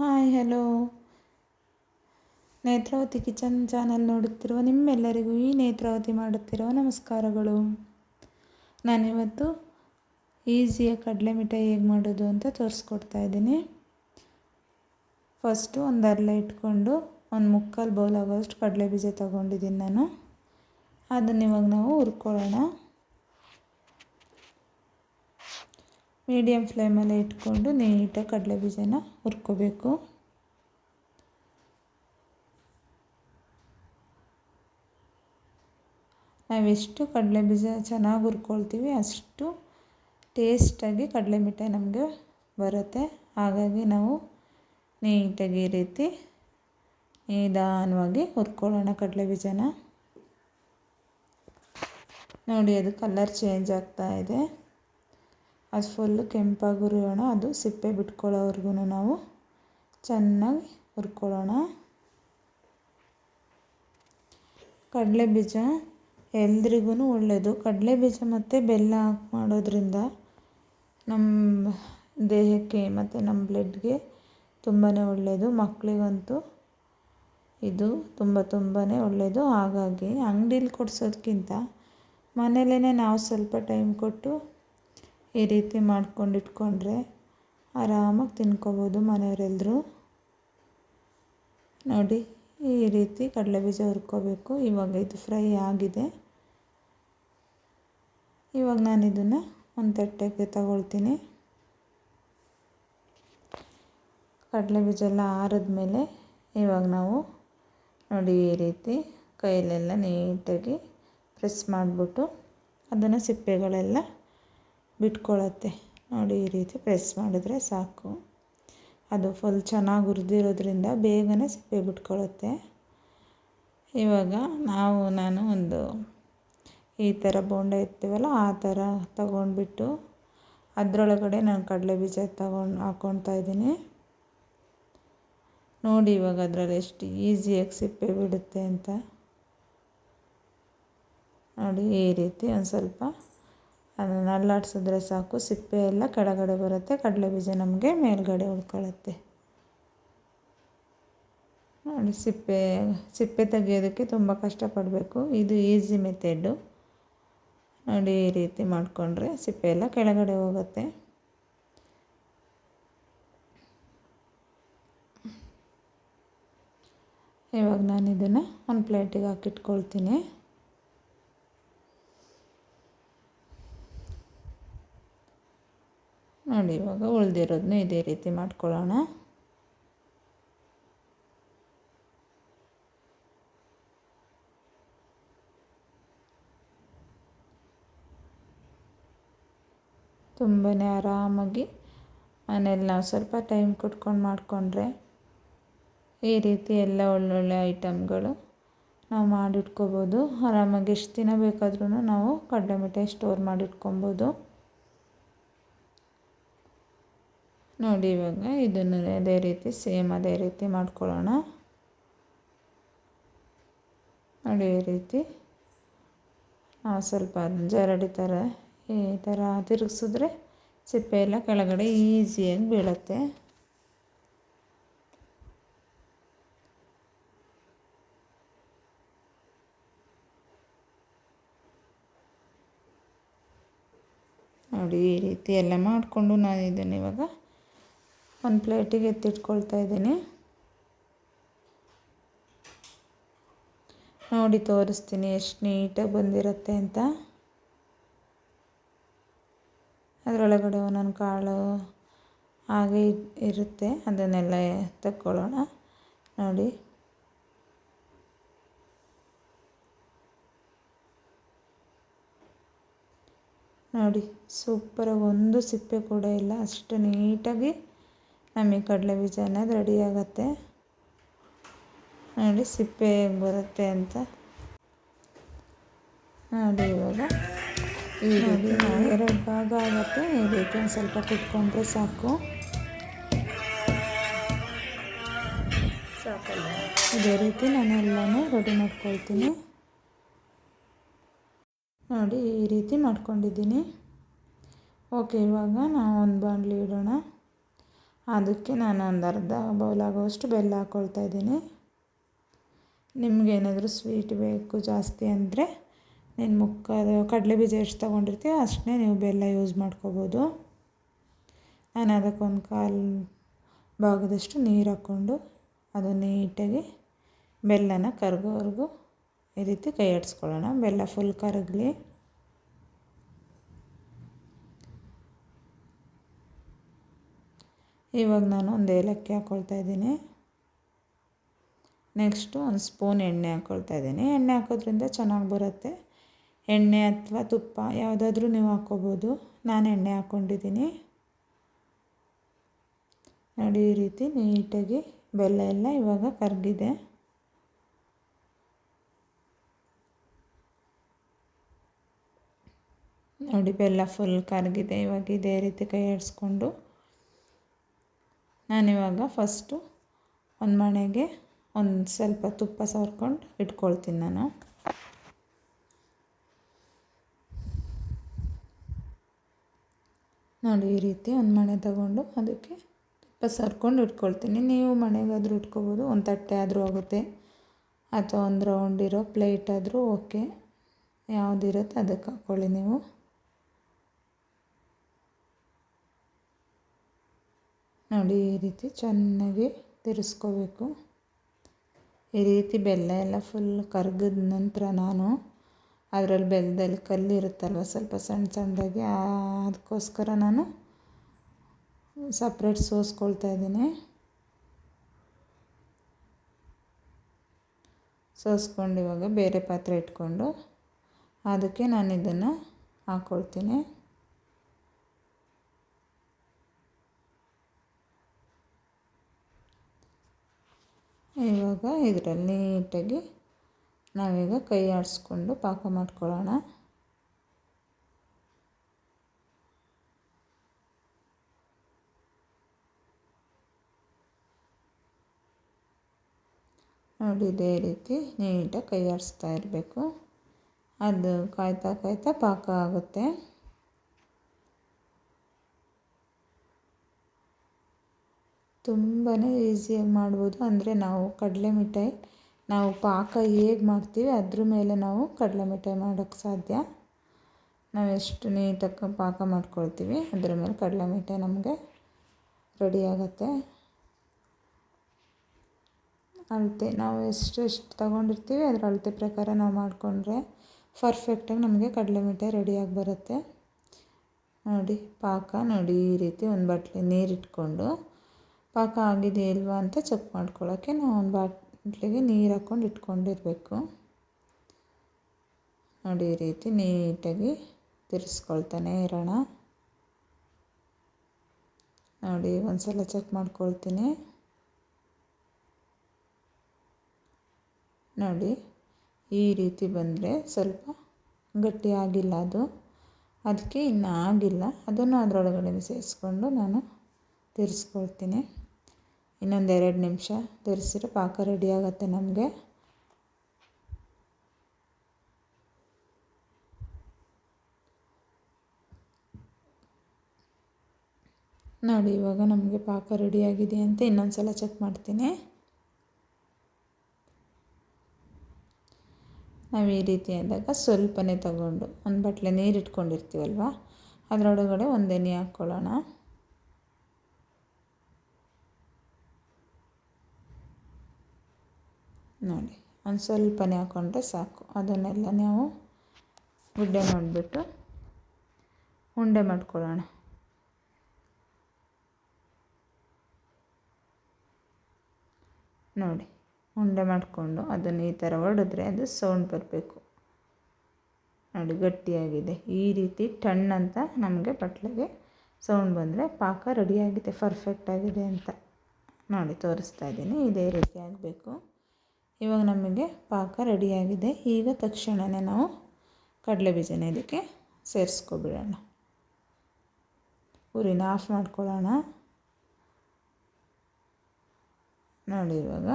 Hi hello Netravathi kitchen channel ನೋಡುತ್ತಿರುವ ನಿಮ್ಮೆಲ್ಲರಿಗೂ ಈ ನೇತ್ರಾವತಿ ಮಾಡುತ್ತಿರುವ ನಮಸ್ಕಾರಗಳು. ನಾನಿವತ್ತು ಈಸಿಯಾಗಿ ಕಡಲೆ ಮಿಠಾಯಿ ಹೇಗೆ ಮಾಡೋದು ಅಂತ ತೋರಿಸ್ಕೊಡ್ತಾ ಇದ್ದೀನಿ. ಫಸ್ಟು ಒಂದು ಅರ್ಲೆ ಇಟ್ಕೊಂಡು ಒಂದು ಮುಕ್ಕಾಲು ಬೌಲ್ ಆಗೋಷ್ಟು ಕಡಲೆ ಬೀಜ ತೊಗೊಂಡಿದ್ದೀನಿ ನಾನು. ಅದನ್ನ ಇವಾಗ ನಾವು ಹುರ್ಕೊಳ್ಳೋಣ. ಮೀಡಿಯಮ್ ಫ್ಲೇಮಲ್ಲೇ ಇಟ್ಕೊಂಡು ನೀಟಾಗಿ ಕಡಲೆ ಬೀಜನ ಹುರ್ಕೋಬೇಕು. ನಾವೆಷ್ಟು ಕಡಲೆ ಬೀಜ ಚೆನ್ನಾಗಿ ಹುರ್ಕೊಳ್ತೀವಿ ಅಷ್ಟು ಟೇಸ್ಟಾಗಿ ಕಡಲೆ ಮಿಠಾಯಿ ನಮಗೆ ಬರುತ್ತೆ. ಹಾಗಾಗಿ ನಾವು ನೀಟಾಗಿ ಈ ರೀತಿ ನಿಧಾನವಾಗಿ ಹುರ್ಕೊಳ್ಳೋಣ ಕಡಲೆ ಬೀಜನ. ನೋಡಿ ಅದು ಕಲರ್ ಚೇಂಜ್ ಆಗ್ತಾ ಇದೆ. ಅದು ಫುಲ್ಲು ಕೆಂಪಾಗಿ ಹುರಿಯೋಣ ಅದು ಸಿಪ್ಪೆ ಬಿಟ್ಕೊಳ್ಳೋವರೆಗೂ ನಾವು ಚೆನ್ನಾಗಿ ಹುರ್ಕೊಳ್ಳೋಣ. ಕಡಲೆ ಬೀಜ ಎಲ್ರಿಗೂ ಒಳ್ಳೆಯದು ಕಡಲೆ ಬೀಜ ಮತ್ತು ಬೆಲ್ಲ ಹಾಕಿ ಮಾಡೋದ್ರಿಂದ ನಮ್ಮ ದೇಹಕ್ಕೆ ಮತ್ತು ನಮ್ಮ ಬ್ಲಡ್ಗೆ ತುಂಬಾ ಒಳ್ಳೆಯದು ಮಕ್ಕಳಿಗಂತೂ ಇದು ತುಂಬ ತುಂಬಾ ಒಳ್ಳೆಯದು ಹಾಗಾಗಿ ಅಂಗಡೀಲಿ ಕೊಡಿಸೋದ್ಕಿಂತ ಮನೇಲೇ ನಾವು ಸ್ವಲ್ಪ ಟೈಮ್ ಕೊಟ್ಟು ಈ ರೀತಿ ಮಾಡ್ಕೊಂಡು ಇಟ್ಕೊಂಡ್ರೆ ಆರಾಮಾಗಿ ತಿನ್ಕೋಬೋದು ಮನೆಯವರೆಲ್ಲರೂ. ನೋಡಿ, ಈ ರೀತಿ ಕಡಲೆ ಬೀಜ ಹುರ್ಕೋಬೇಕು. ಇವಾಗ ಇದು ಫ್ರೈ ಆಗಿದೆ. ಇವಾಗ ನಾನು ಇದನ್ನು ಒಂದು ತಟ್ಟೆಗೆ ತಗೊಳ್ತೀನಿ. ಕಡಲೆ ಬೀಜ ಎಲ್ಲ ಆರಿದ್ಮೇಲೆ ಇವಾಗ ನಾವು ನೋಡಿ ಈ ರೀತಿ ಕೈಯಲ್ಲೆಲ್ಲ ನೀಟಾಗಿ ಪ್ರೆಸ್ ಮಾಡಿಬಿಟ್ಟು ಅದನ್ನು ಸಿಪ್ಪೆಗಳೆಲ್ಲ ಬಿಟ್ಕೊಳ್ಳುತ್ತೆ ನೋಡಿ ಈ ರೀತಿ ಪ್ರೆಸ್ ಮಾಡಿದ್ರೆ ಸಾಕು. ಅದು ಫುಲ್ ಚೆನ್ನಾಗಿ ಹುರಿದಿರೋದ್ರಿಂದ ಬೇಗನೆ ಸಿಪ್ಪೆ ಬಿಟ್ಕೊಳ್ಳುತ್ತೆ ಇವಾಗ ನಾವು, ನಾನು ಒಂದು ಈ ಥರ ಬೋಂಡ ಇರ್ತೀವಲ್ಲ ಆ ಥರ ತಗೊಂಡ್ಬಿಟ್ಟು ಅದರೊಳಗಡೆ ನಾನು ಕಡಲೆ ಬೀಜ ತಗೊಂಡು ಹಾಕ್ಕೊಳ್ತಾ ಇದ್ದೀನಿ. ನೋಡಿ ಇವಾಗ ಅದರಲ್ಲಿ ಎಷ್ಟು ಈಸಿಯಾಗಿ ಸಿಪ್ಪೆ ಬಿಡುತ್ತೆ ಅಂತ. ನೋಡಿ ಈ ರೀತಿ ಒಂದು ಸ್ವಲ್ಪ ಅದನ್ನು ಅಲ್ಲಾಡಿಸಿದ್ರೆ ಸಾಕು, ಸಿಪ್ಪೆ ಎಲ್ಲ ಕೆಳಗಡೆ ಬರುತ್ತೆ, ಕಡಲೆ ಬೀಜ ನಮಗೆ ಮೇಲ್ಗಡೆ ಉಳ್ಕೊಳ್ಳುತ್ತೆ. ನೋಡಿ, ಸಿಪ್ಪೆ ಸಿಪ್ಪೆ ತೆಗೆಯೋದಕ್ಕೆ ತುಂಬ ಕಷ್ಟಪಡಬೇಕು. ಇದು ಈಸಿ ಮೆಥೆಡ್ಡು ನೋಡಿ, ಈ ರೀತಿ ಮಾಡಿಕೊಂಡ್ರೆ ಸಿಪ್ಪೆ ಎಲ್ಲ ಕೆಳಗಡೆ ಹೋಗುತ್ತೆ. ಇವಾಗ ನಾನು ಇದನ್ನು ಒಂದು ಪ್ಲೇಟಿಗೆ ಹಾಕಿಟ್ಕೊಳ್ತೀನಿ. ನೋಡಿ ಇವಾಗ ಉಳಿದಿರೋದನ್ನ ಇದೇ ರೀತಿ ಮಾಡ್ಕೊಳ್ಳೋಣ. ತುಂಬಾ ಆರಾಮಾಗಿ ಮನೇಲಿ ನಾವು ಸ್ವಲ್ಪ ಟೈಮ್ ಕೊಟ್ಕೊಂಡು ಮಾಡಿಕೊಂಡ್ರೆ ಈ ರೀತಿ ಎಲ್ಲ ಒಳ್ಳೊಳ್ಳೆ ಐಟಮ್ಗಳು ನಾವು ಮಾಡಿಟ್ಕೋಬೋದು. ಆರಾಮಾಗಿ ಎಷ್ಟು ದಿನ ಬೇಕಾದ್ರೂ ನಾವು ಕಡಲೆ ಮಿಠಾಯಿ ಸ್ಟೋರ್ ಮಾಡಿಟ್ಕೊಬೋದು. ನೋಡಿ, ಇವಾಗ ಇದನ್ನು ಅದೇ ರೀತಿ, ಸೇಮ್ ಅದೇ ರೀತಿ ಮಾಡ್ಕೊಳ್ಳೋಣ. ನೋಡಿ, ಈ ರೀತಿ. ನಾವು ಸ್ವಲ್ಪ ಜರಡಿ ಥರ, ಈ ಥರ ತಿರುಗಿಸಿದ್ರೆ ಸಿಪ್ಪೆ ಎಲ್ಲ ಕೆಳಗಡೆ ಈಸಿಯಾಗಿ ಬೀಳುತ್ತೆ. ನೋಡಿ, ಈ ರೀತಿ ಎಲ್ಲ ಮಾಡಿಕೊಂಡು ನಾನು ಇದನ್ನು ಇವಾಗ ಒಂದು ಪ್ಲೇಟಿಗೆ ಎತ್ತಿಟ್ಕೊಳ್ತಾ ಇದ್ದೀನಿ. ನೋಡಿ, ತೋರಿಸ್ತೀನಿ ಎಷ್ಟು ನೀಟಾಗಿ ಬಂದಿರುತ್ತೆ ಅಂತ. ಅದರೊಳಗಡೆ ಒಂದೊಂದು ಕಾಳು ಹಾಗೆ ಇರುತ್ತೆ. ಅದನ್ನೆಲ್ಲ ತಕ್ಕೊಳ್ಳೋಣ ನೋಡಿ. ನೋಡಿ, ಸೂಪರಾಗಿ ಒಂದು ಸಿಪ್ಪೆ ಕೂಡ ಇಲ್ಲ. ಅಷ್ಟು ನೀಟಾಗಿ ನಮಗೆ ಕಡಲೆ ಬೀಜ ಅನ್ನೋದು ರೆಡಿ ಆಗುತ್ತೆ. ನೋಡಿ ಸಿಪ್ಪೆ ಹೇಗೆ ಬರುತ್ತೆ ಅಂತ. ನೋಡಿ ಇವಾಗ ಈ ರೀತಿ ಎರಡು ಭಾಗ ಆಗುತ್ತೆ. ಈ ರೀತಿ ಒಂದು ಸ್ವಲ್ಪ ಕುಟ್ಕೊಂಡ್ರೆ ಸಾಕು. ಸಾಕಲ್ಲ. ಇದೇ ರೀತಿ ನಾನು ಎಲ್ಲನೂ ರೆಡಿ ಮಾಡ್ಕೊಳ್ತೀನಿ. ನೋಡಿ ಈ ರೀತಿ ಮಾಡ್ಕೊಂಡಿದ್ದೀನಿ. ಓಕೆ ಇವಾಗ ನಾವು ಒಂದು ಬಾಣಲಿ ಇಡೋಣ. ಅದಕ್ಕೆ ನಾನು ಒಂದು ಅರ್ಧ ಬೌಲ್ ಆಗುವಷ್ಟು ಬೆಲ್ಲ ಹಾಕ್ಕೊಳ್ತಾ ಇದ್ದೀನಿ. ನಿಮಗೇನಾದರೂ ಸ್ವೀಟ್ ಬೇಕು ಜಾಸ್ತಿ ಅಂದರೆ ನೀನು ಮುಕ್ಕಾಲು ಕಡಲೆ ಬೀಜ ಎಷ್ಟು ತೊಗೊಂಡಿರ್ತೀವಿ ಅಷ್ಟನ್ನೇ ನೀವು ಬೆಲ್ಲ ಯೂಸ್ ಮಾಡ್ಕೋಬೋದು. ನಾನು ಅದಕ್ಕೊಂದು ಕಾಲು ಭಾಗದಷ್ಟು ನೀರು ಹಾಕ್ಕೊಂಡು ಅದು ನೀಟಾಗಿ ಬೆಲ್ಲನ ಕರಗೋವರೆಗೂ ಈ ರೀತಿ ಕೈ ಆಡಿಸ್ಕೊಳ್ಳೋಣ. ಬೆಲ್ಲ ಫುಲ್ ಕರಗಲಿ. ಇವಾಗ ನಾನು ಒಂದು ಏಲಕ್ಕಿ ಹಾಕ್ಕೊಳ್ತಾ ಇದ್ದೀನಿ. ನೆಕ್ಸ್ಟು ಒಂದು ಸ್ಪೂನ್ ಎಣ್ಣೆ ಹಾಕ್ಕೊಳ್ತಾ ಇದ್ದೀನಿ. ಎಣ್ಣೆ ಹಾಕೋದ್ರಿಂದ ಚೆನ್ನಾಗಿ ಬರುತ್ತೆ. ಎಣ್ಣೆ ಅಥವಾ ತುಪ್ಪ ಯಾವುದಾದ್ರೂ ನೀವು ಹಾಕ್ಕೋಬೋದು ನಾನು ಎಣ್ಣೆ ಹಾಕ್ಕೊಂಡಿದ್ದೀನಿ ನೋಡಿ ಈ ರೀತಿ ನೀಟಾಗಿ ಬೆಲ್ಲ ಎಲ್ಲ ಇವಾಗ ಕರಗಿದೆ ನೋಡಿ ಬೆಲ್ಲ ಫುಲ್ ಕರಗಿದೆ ಇವಾಗ ಇದೇ ರೀತಿ ಕೈ ಆಡಿಸ್ಕೊಂಡು ನಾನಿವಾಗ ಫಸ್ಟು ಒಂದು ಮಣೆಗೆ ಒಂದು ಸ್ವಲ್ಪ ತುಪ್ಪ ಸವರ್ಕೊಂಡು ಇಟ್ಕೊಳ್ತೀನಿ ನಾನು. ನೋಡಿ, ಈ ರೀತಿ ಒಂದು ಮಣೆ ತಗೊಂಡು ಅದಕ್ಕೆ ತುಪ್ಪ ಸರ್ಕೊಂಡು ಇಟ್ಕೊಳ್ತೀನಿ. ನೀವು ಮನೆಗಾದರೂ ಇಟ್ಕೋಬೋದು, ಒಂದು ತಟ್ಟೆ ಆದರೂ ಆಗುತ್ತೆ. ಅಥವಾ ಒಂದು ರೌಂಡ್ ಇರೋ ಪ್ಲೇಟ್ ಆದರೂ ಓಕೆ ಯಾವುದಿರುತ್ತೆ ಅದಕ್ಕೆ ಹಾಕ್ಕೊಳ್ಳಿ ನೀವು. ನೋಡಿ ಈ ರೀತಿ ಚೆನ್ನಾಗಿ ತಿರ್ಸ್ಕೋಬೇಕು. ಈ ರೀತಿ ಬೆಲ್ಲ ಎಲ್ಲ ಫುಲ್ ಕರಗಿದ ನಂತರ ನಾನು ಅದರಲ್ಲಿ ಬೆಲ್ಲದಲ್ಲಿ ಕಲ್ಲಿರುತ್ತಲ್ವ ಸ್ವಲ್ಪ ಸಣ್ಣ ಸಣ್ಣದಾಗಿ ಅದಕ್ಕೋಸ್ಕರ ನಾನು ಸಪ್ರೇಟ್ ಸೋಸ್ಕೊಳ್ತಾ ಇದ್ದೀನಿ. ಸೋಸ್ಕೊಂಡು ಇವಾಗ ಬೇರೆ ಪಾತ್ರೆ ಇಟ್ಕೊಂಡು ಅದಕ್ಕೆ ನಾನು ಇದನ್ನು ಹಾಕ್ಕೊಳ್ತೀನಿ ಇವಾಗ ಇದರಲ್ಲಿ ನೀಟಾಗಿ ನಾವೀಗ ಕೈ ಆಡಿಸ್ಕೊಂಡು ಪಾಕ ಮಾಡ್ಕೊಳ್ಳೋಣ. ನೋಡಿ ಇದೇ ರೀತಿ ನೀಟಾಗಿ ಕೈ ಆಡಿಸ್ತಾ ಇರಬೇಕು. ಅದು ಕಾಯ್ತಾ ಕಾಯ್ತಾ ಪಾಕ ಆಗುತ್ತೆ. ತುಂಬಾ ಈಸಿಯಾಗಿ ಮಾಡ್ಬೋದು. ಅಂದರೆ ನಾವು ಕಡಲೆ ಮಿಠಾಯಿ, ನಾವು ಪಾಕ ಹೇಗೆ ಮಾಡ್ತೀವಿ ಅದ್ರ ಮೇಲೆ ನಾವು ಕಡಲೆ ಮಿಠಾಯಿ ಮಾಡೋಕ್ಕೆ ಸಾಧ್ಯ. ನಾವು ಎಷ್ಟು ನೀಟಾಗಿ ಪಾಕ ಮಾಡ್ಕೊಳ್ತೀವಿ, ಅದ್ರ ಮೇಲೆ ಕಡಲೆ ಮಿಠಾಯಿ ನಮಗೆ ರೆಡಿ ಆಗುತ್ತೆ. ಅಳತೆ, ನಾವು ಎಷ್ಟು ಎಷ್ಟು ತಗೊಂಡಿರ್ತೀವಿ ಅದರ ಅಳತೆ ಪ್ರಕಾರ ನಾವು ಮಾಡಿಕೊಂಡ್ರೆ ಪರ್ಫೆಕ್ಟಾಗಿ ನಮಗೆ ಕಡಲೆ ಮಿಠಾಯಿ ರೆಡಿಯಾಗಿ ಬರುತ್ತೆ. ನೋಡಿ, ಪಾಕ ನೋಡಿ ಈ ರೀತಿ ಒಂದು ಬಟ್ಲಿ ನೀರು ಇಟ್ಕೊಂಡು ಪಾಕ ಆಗಿದೆಯಾ ಇಲ್ವಾ ಅಂತ ಚೆಕ್ ಮಾಡ್ಕೊಳ್ಳೋಕ್ಕೆ ನಾವು ಒಂದು ಬಾಟ್ಲಿಗೆ ನೀರು ಹಾಕ್ಕೊಂಡು ಇಟ್ಕೊಂಡಿರಬೇಕು. ನೋಡಿ ಈ ರೀತಿ ನೀಟಾಗಿ ತಿರ್ಸ್ಕೊಳ್ತಾನೆ ಇರೋಣ. ನೋಡಿ ಒಂದು ಸಲ ಚೆಕ್ ಮಾಡ್ಕೊಳ್ತೀನಿ. ನೋಡಿ ಈ ರೀತಿ ಬಂದರೆ ಸ್ವಲ್ಪ ಗಟ್ಟಿಯಾಗಿಲ್ಲ ಅದು. ಅದಕ್ಕೆ ಇನ್ನೂ ಆಗಿಲ್ಲ. ಅದನ್ನು ಅದರೊಳಗಡೆ ಸೇರಿಸ್ಕೊಂಡು ನಾನು ತಿರ್ಸ್ಕೊಳ್ತೀನಿ. ಇನ್ನೊಂದು ಎರಡು ನಿಮಿಷ ತಿರ್ಸಿದ್ರೆ ಪಾಕ ರೆಡಿ ಆಗುತ್ತೆ ನಮಗೆ. ನೋಡಿ, ಇವಾಗ ನಮಗೆ ಪಾಕ ರೆಡಿಯಾಗಿದೆ ಅಂತ ಇನ್ನೊಂದು ಸಲ ಚೆಕ್ ಮಾಡ್ತೀನಿ. ನಾವು ಈ ರೀತಿ ಅಂದಾಗ ಸ್ವಲ್ಪನೇ ತಗೊಂಡು, ಒಂದು ಬಟ್ಲೆ ನೀರು ಇಟ್ಕೊಂಡಿರ್ತೀವಲ್ವ ಅದರೊಳಗಡೆ ಒಂದು ಎಣ್ಣೆ ಹಾಕ್ಕೊಳ್ಳೋಣ ನೋಡಿ, ಒಂದು ಸ್ವಲ್ಪನೇ ಹಾಕ್ಕೊಂಡ್ರೆ ಸಾಕು. ಅದನ್ನೆಲ್ಲ ನಾವು ಗುಡ್ಡೆ ಮಾಡಿಬಿಟ್ಟು ಉಂಡೆ ಮಾಡ್ಕೊಳ್ಳೋಣ. ನೋಡಿ, ಉಂಡೆ ಮಾಡಿಕೊಂಡು ಅದನ್ನು ಈ ಥರ ಹೊಡೆದ್ರೆ ಅದು ಸೌಂಡ್ ಬರಬೇಕು. ನೋಡಿ, ಗಟ್ಟಿಯಾಗಿದೆ. ಈ ರೀತಿ ಟಣ್ ಅಂತ ನಮಗೆ ಬಟ್ಲಿಗೆ ಸೌಂಡ್ ಬಂದರೆ ಪಾಕ ರೆಡಿಯಾಗಿದೆ ಪರ್ಫೆಕ್ಟಾಗಿದೆ ಅಂತ. ನೋಡಿ, ತೋರಿಸ್ತಾ ಇದ್ದೀನಿ. ಇದೇ ರೀತಿ ಆಗಬೇಕು. ಇವಾಗ ನಮಗೆ ಪಾಕ ರೆಡಿಯಾಗಿದೆ. ಈಗ ತಕ್ಷಣವೇ ನಾವು ಕಡಲೆ ಬೀಜನ ಇದಕ್ಕೆ ಸೇರಿಸ್ಕೊಬಿಡೋಣ. ಉರಿನ ಆಫ್ ಮಾಡ್ಕೊಳ್ಳೋಣ. ನೋಡಿ ಇವಾಗ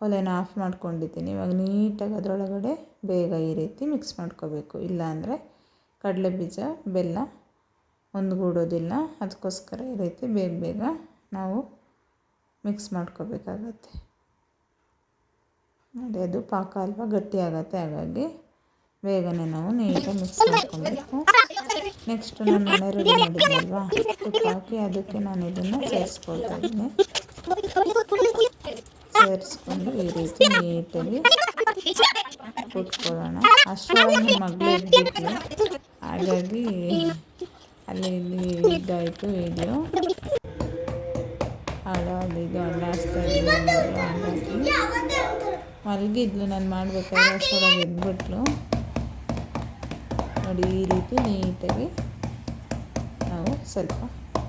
ಒಲೆನ ಆಫ್ ಮಾಡ್ಕೊಂಡಿದ್ದೀನಿ. ಇವಾಗ ನೀಟಾಗಿ ಅದರೊಳಗಡೆ ಬೇಗ ಈ ರೀತಿ ಮಿಕ್ಸ್ ಮಾಡ್ಕೋಬೇಕು. ಇಲ್ಲಾಂದರೆ ಕಡಲೆ ಬೀಜ, ಬೆಲ್ಲ ಒಂದುಗೂಡೋದಿಲ್ಲ ಅದಕ್ಕೋಸ್ಕರ ಈ ರೀತಿ ಬೇಗ ಬೇಗ ನಾವು ಮಿಕ್ಸ್ ಮಾಡ್ಕೋಬೇಕಾಗತ್ತೆ. ನೋಡಿ, ಅದು ಪಾಕ ಅಲ್ವಾ? ಗಟ್ಟಿ ಹಾಗಾಗಿ ಬೇಗನೆ ನಾವು ನೀಟಾಗಿ ಮಿಕ್ಸ್ ಮಾಡ್ಕೊಬೇಕು. ನೆಕ್ಸ್ಟ್ ನಾನು ಮನೆ ರೆಡಿ ಮಾಡಿದ್ನಲ್ವಾ ತುಪ್ಪ ಹಾಕಿ ಅದಕ್ಕೆ ನಾನು ಇದನ್ನು ಸೇರಿಸ್ಕೊಳ್ತಾ ಇದ್ದೀನಿ. ಸೇರಿಸ್ಕೊಂಡು ಈ ರೀತಿ ನೀಟಾಗಿ ಕುಟ್ಕೊಳ್ಳೋಣ. ಅಷ್ಟು ಮಗಳು ಇದ್ಬಿಟ್ಲು ಹಾಗಾಗಿ ಅಲ್ಲಿ ಇಲ್ಲಿ ಇದಾಯಿತು ವಿಡಿಯೋ ಹಾಗಾಗಿ ಇದು ಅಲ್ಲಾಡಿಸ್ತಾ ಹಾಗಾಗಿ ಮಲಗಿದ್ಲು ನಾನು ಮಾಡಬೇಕಾದ್ರೆ ಅಷ್ಟೊಳಗೆ ಎದ್ಬಿಟ್ಲು. ನೋಡಿ ಈ ರೀತಿ ನೀಟಾಗಿ ನಾವು ಸ್ವಲ್ಪ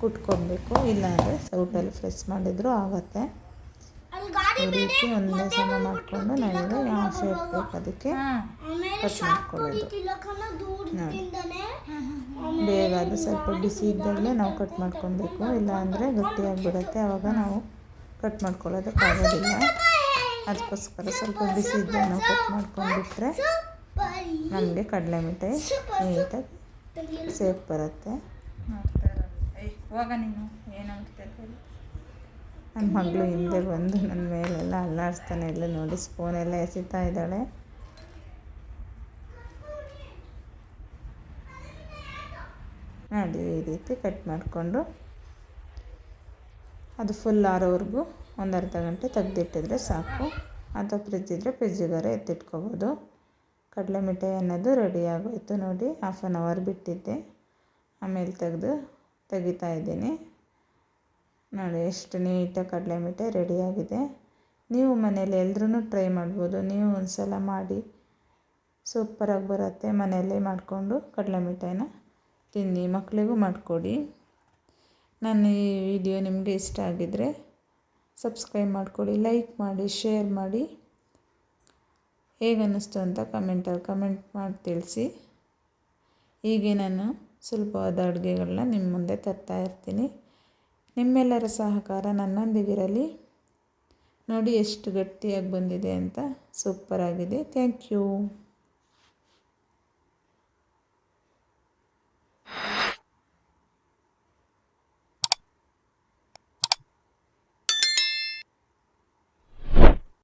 ಕುಟ್ಕೊಬೇಕು. ಇಲ್ಲಾಂದರೆ ಸೌಟಲ್ಲಿ ಫ್ರೆಶ್ ಮಾಡಿದರೂ ಆಗುತ್ತೆ. ಈ ರೀತಿ ಒಂದೇ ಸಮ ಮಾಡಿಕೊಂಡು ನಾವೀಗ ಯಾವ ಶೇಪ್ ಬೇಕು ಅದಕ್ಕೆ ಕಟ್ ಮಾಡ್ಕೊಳ್ಳೋದು ನೋಡಿ. ಬೇಗ ಅದು ಸ್ವಲ್ಪ ಬಿಸಿ ಇದ್ದಾಗಲೇ ನಾವು ಕಟ್ ಮಾಡ್ಕೊಬೇಕು ಇಲ್ಲಾಂದರೆ ಗಟ್ಟಿಯಾಗಿಬಿಡುತ್ತೆ. ಆವಾಗ ನಾವು ಕಟ್ ಮಾಡ್ಕೊಳ್ಳೋದಕ್ಕಾಗೋದಿಲ್ಲ ಅದಕ್ಕೋಸ್ಕರ ಸ್ವಲ್ಪ ಬಿಸಿ ಇದ್ದಾನೆ ಕುಕ್ ಕಟ್ ಮಾಡ್ಕೊಂಡ್ಬಿಟ್ರೆ ನಮಗೆ ಕಡಲೆ ಮಿಠಾಯಿ ನೀಟಾಗಿ ಸೇಫ್ ಬರುತ್ತೆ. ನನ್ನ ಮಗಳು ಹಿಂದೆ ಬಂದು ನನ್ನ ಮೇಲೆಲ್ಲ ಅಲ್ಲಾಡಿಸ್ತಾನೆ ಇಲ್ಲ ನೋಡಿ ಸ್ಪೂನೆಲ್ಲ ಎಸಿತಾ ಇದ್ದಾಳೆ. ನೋಡಿ ಈ ರೀತಿ ಕಟ್ ಮಾಡಿಕೊಂಡು ಅದು ಫುಲ್ ಆರೋವರೆಗೂ ಒಂದು ಅರ್ಧ ಗಂಟೆ ತೆಗೆದಿಟ್ಟಿದ್ರೆ ಸಾಕು. ಅಥವಾ ಫ್ರಿಜ್ ಇದ್ದರೆ ಫ್ರಿಜ್ಜಿಗಾರೆ ಎತ್ತಿಟ್ಕೋಬೋದು. ಕಡಲೆ ಮಿಠಾಯಿ ಅನ್ನೋದು ರೆಡಿ ಆಗೋಯ್ತು ನೋಡಿ. ಹಾಫ್ ಆನ್ ಅವರ್ ಬಿಟ್ಟಿದ್ದೆ. ಆಮೇಲೆ ತೆಗೆದು ತೆಗಿತಾ ಇದ್ದೀನಿ. ನೋಡಿ, ಎಷ್ಟು ನೀಟಾಗಿ ಕಡಲೆ ಮಿಠಾಯಿ ರೆಡಿಯಾಗಿದೆ ನೀವು ಮನೇಲಿ ಎಲ್ಲರೂ ಟ್ರೈ ಮಾಡ್ಬೋದು. ನೀವು ಒಂದು ಸಲ ಮಾಡಿ ಸೂಪರಾಗಿ ಬರುತ್ತೆ ಮನೆಯಲ್ಲೇ ಮಾಡಿಕೊಂಡು ಕಡಲೆ ಮಿಠಾಯಿನ. ತಿನ್ನಿ ಮಕ್ಕಳಿಗೂ ಮಾಡಿಕೊಡಿ. ನನ್ನ ಈ ವಿಡಿಯೋ ನಿಮಗೆ ಇಷ್ಟ ಆಗಿದ್ದರೆ ಸಬ್ಸ್ಕ್ರೈಬ್ ಮಾಡ್ಕೊಳ್ಳಿ, ಲೈಕ್ ಮಾಡಿ, ಶೇರ್ ಮಾಡಿ. ಹೇಗೆ ಅನ್ನಿಸ್ತು ಅಂತ ಕಮೆಂಟಲ್ಲಿ ಕಮೆಂಟ್ ಮಾಡಿ ತಿಳಿಸಿ. ಹೀಗೆ ನಾನು ಸುಲಭವಾದ ಅಡುಗೆಗಳನ್ನ ನಿಮ್ಮ ಮುಂದೆ ತರ್ತಾ ಇರ್ತೀನಿ. ನಿಮ್ಮೆಲ್ಲರ ಸಹಕಾರ ನನ್ನೊಂದಿಗಿರಲಿ. ನೋಡಿ ಎಷ್ಟು ಗಟ್ಟಿಯಾಗಿ ಬಂದಿದೆ ಅಂತ ಸೂಪರಾಗಿದೆ. Thank you